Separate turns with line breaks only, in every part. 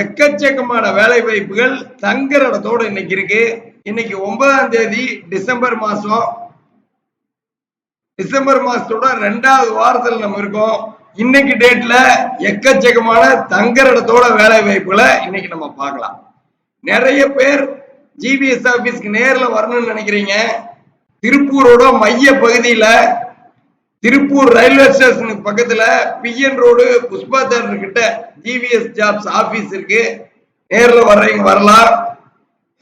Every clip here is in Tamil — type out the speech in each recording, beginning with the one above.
எக்கச்சக்கமான வேலை வாய்ப்புகள் தங்குற இடத்தோட இன்னைக்கு இருக்கு. இன்னைக்கு ஒன்பதாம் தேதி டிசம்பர் மாசம். டிசம்பர் மாசத்தோட ரெண்டாவது வாரத்தில் நம்ம இருக்கோம். இன்னைக்கு டேட்ல எக்கச்சக்கமான தங்குற இடத்தோட வேலை வாய்ப்புகளை இன்னைக்கு நம்ம பார்க்கலாம். நிறைய பேர் ஜிபிஎஸ் ஆபீஸ்க்கு நேர்ல வரணும்னு நினைக்கிறீங்க. திருப்பூரோட மைய பகுதியில திருப்பூர் ரயில்வே ஸ்டேஷனுக்கு பக்கத்துல பிஎன் ரோடு புஷ்பா தேட்டர் கிட்ட ஜிவிஎஸ் ஜாப்ஸ் ஆபீஸ் இருக்கு. நேர்ல வர்றவங்க வரலாம்.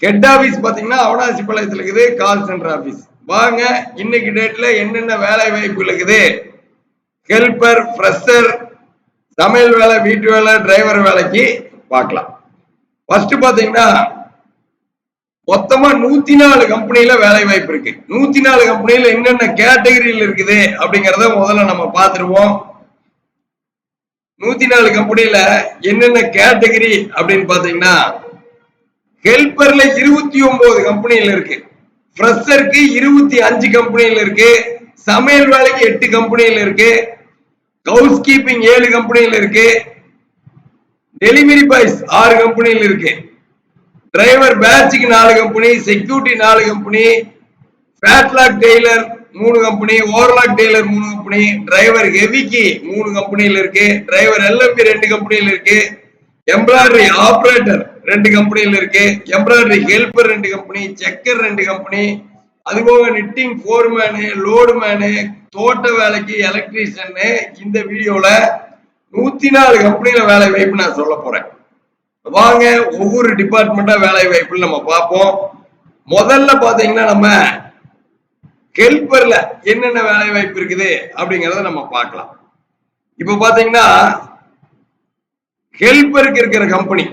ஹெட் ஆபீஸ் பாத்தீங்கன்னா அவனாசி பாளையத்துல இருக்குது கால் சென்டர் ஆபீஸ். வாங்க இன்னைக்கு டேட்ல என்னென்ன வேலை வாய்ப்பு இருக்குது? ஹெல்பர் ஃப்ரெஷர் சமையல் வேலை வீட்டு வேலை டிரைவர் வேலைக்கு பார்க்கலாம். ஃபர்ஸ்ட் பாத்தீங்கன்னா மொத்தமா நூத்தி நாலு கம்பெனில வேலை வாய்ப்பு இருக்கு. நூத்தி நாலு கம்பெனில என்னென்ன கேட்டகரியில் இருக்குது அப்படிங்கறத முதல்ல நம்ம பாத்துருவோம் நூத்தி நாலு கம்பெனில என்னென்ன கேட்டகரி அப்படின்னு பாத்தீங்கன்னா ஹெல்பர்ல இருபத்தி ஒன்பது கம்பெனில இருக்கு. ஃப்ரெஷருக்கு இருபத்தி அஞ்சு கம்பெனில இருக்கு. சமையல் வேலைக்கு எட்டு கம்பெனில இருக்கு. ஹவுஸ் கீப்பிங் ஏழு கம்பெனில இருக்கு. டெலிவரி பாய்ஸ் ஆறு கம்பெனில இருக்கு. டிரைவர் பேட்சுக்கு நாலு கம்பெனி செக்யூரிட்டி நாலு கம்பெனி ஃபேட்லாக் டெய்லர் மூணு கம்பெனி ஓவர்லாக் டெய்லர் மூணு கம்பெனி டிரைவர் ஹெவிக்கு மூணு கம்பெனியில் இருக்கு. டிரைவர் எல்எம்பி ரெண்டு கம்பெனியில் இருக்கு. எம்ப்ராய்டரி ஆப்ரேட்டர் ரெண்டு கம்பெனியில் இருக்கு. எம்ப்ராய்டரி ஹெல்பர் ரெண்டு கம்பெனி செக்கர் ரெண்டு கம்பெனி அதுபோக நிட்டிங் ஃபோர்மேனு லோடு மேனு தோட்ட வேலைக்கு எலக்ட்ரீஷியன்னு இந்த வீடியோவில் நூற்றி நாலு கம்பெனியில் வேலை வாய்ப்பு நான் சொல்ல போகிறேன் வாங்க ஒவ்வொரு டிபார்ட்மெண்டா வேலை வாய்ப்புல நம்ம பார்ப்போம். முதல்ல பாத்தீங்கன்னா நம்ம ஹெல்பர்ல என்னென்ன வேலை வாய்ப்பு இருக்குது அப்படிங்கறத நம்ம பார்க்கலாம். இப்ப பாத்தீங்கன்னா ஹெல்பருக்கு இருக்கிற கம்பெனி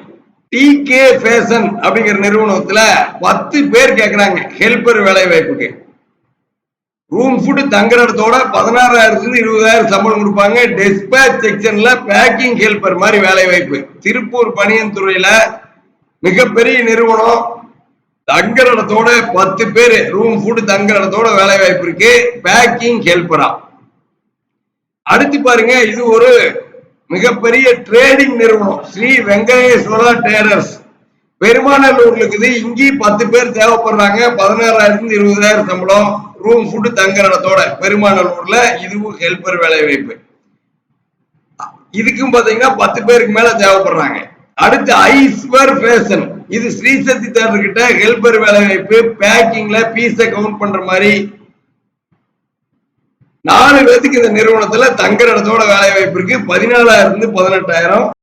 டி கே ஃபேஷன் அப்படிங்கிற நிறுவனத்துல பத்து பேர் கேக்குறாங்க ஹெல்பர் வேலை வாய்ப்புக்கு. ரூம் ஃபுட்டு தங்குற இடத்தோட பதினாறாயிரத்துலேருந்து இருபதாயிரம் சம்பளம் கொடுப்பாங்க. டெஸ்பேச் செக்ஷன்ல பேக்கிங் ஹெல்பர் மாதிரி வேலை வாய்ப்பு. திருப்பூர் பணியன் துறையில மிகப்பெரிய நிறுவனம். தங்குற இடத்தோட பத்து பேர் ரூம் ஃபுட்டு தங்குற இடத்தோட வேலை வாய்ப்பு இருக்கு. பேக்கிங் ஹெல்பரா அடுத்து பாருங்க இது ஒரு மிகப்பெரிய ட்ரேடிங் நிறுவனம். ஸ்ரீ வெங்கடேஸ்வரா டேரர்ஸ் பெருமாநல்லூர்ல இருக்குது இங்கேயும் பத்து பேர் தேவைப்படுறாங்க. பதினாறாயிரத்துல இருபதாயிரம் சம்பளம் ரூம் ஃபுட்டு தங்குற இடத்தோட பெருமாநல்லூர்ல இதுவும் ஹெல்பர் வேலை வாய்ப்பு. இதுக்கும் பாத்தீங்கன்னா பத்து பேருக்கு மேல தேவைப்படுறாங்க. அடுத்து ஐஸ்வர் ஃபேஷன் இது ஸ்ரீசக்தி தேட்டர் கிட்ட ஹெல்பர் வேலை வாய்ப்பு பேக்கிங்ல பீஸ கவுண்ட் பண்ற மாதிரி. நாலு பேத்துக்கு இந்த நிறுவனத்துல தங்குற இடத்தோட வேலை வாய்ப்பு இருக்கு. பதினாலாயிரம் இருந்து பதினெட்டாயிரம்.